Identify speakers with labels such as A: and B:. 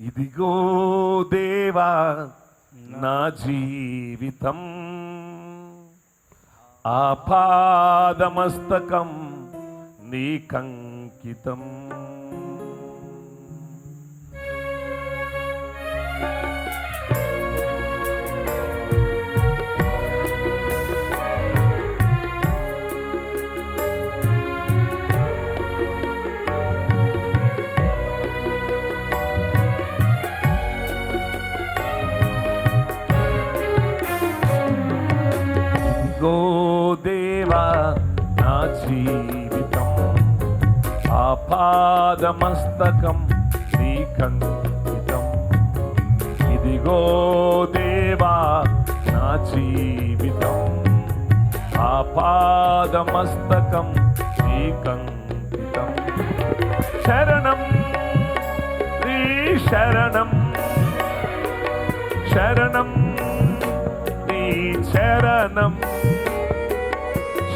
A: ఇదిగో దేవా నా జీవితం. ఆపాదమస్తకం నీకంకితం. ఇదిగో దేవా నా జీవితం. ఆ పాదమస్తకం నీకంకితం ఇదిగో దేవా నా జీవితం. ఆ పాదమస్తకం నీకంకితం శరణం శ్రీ శరణం. శరణం శరణం.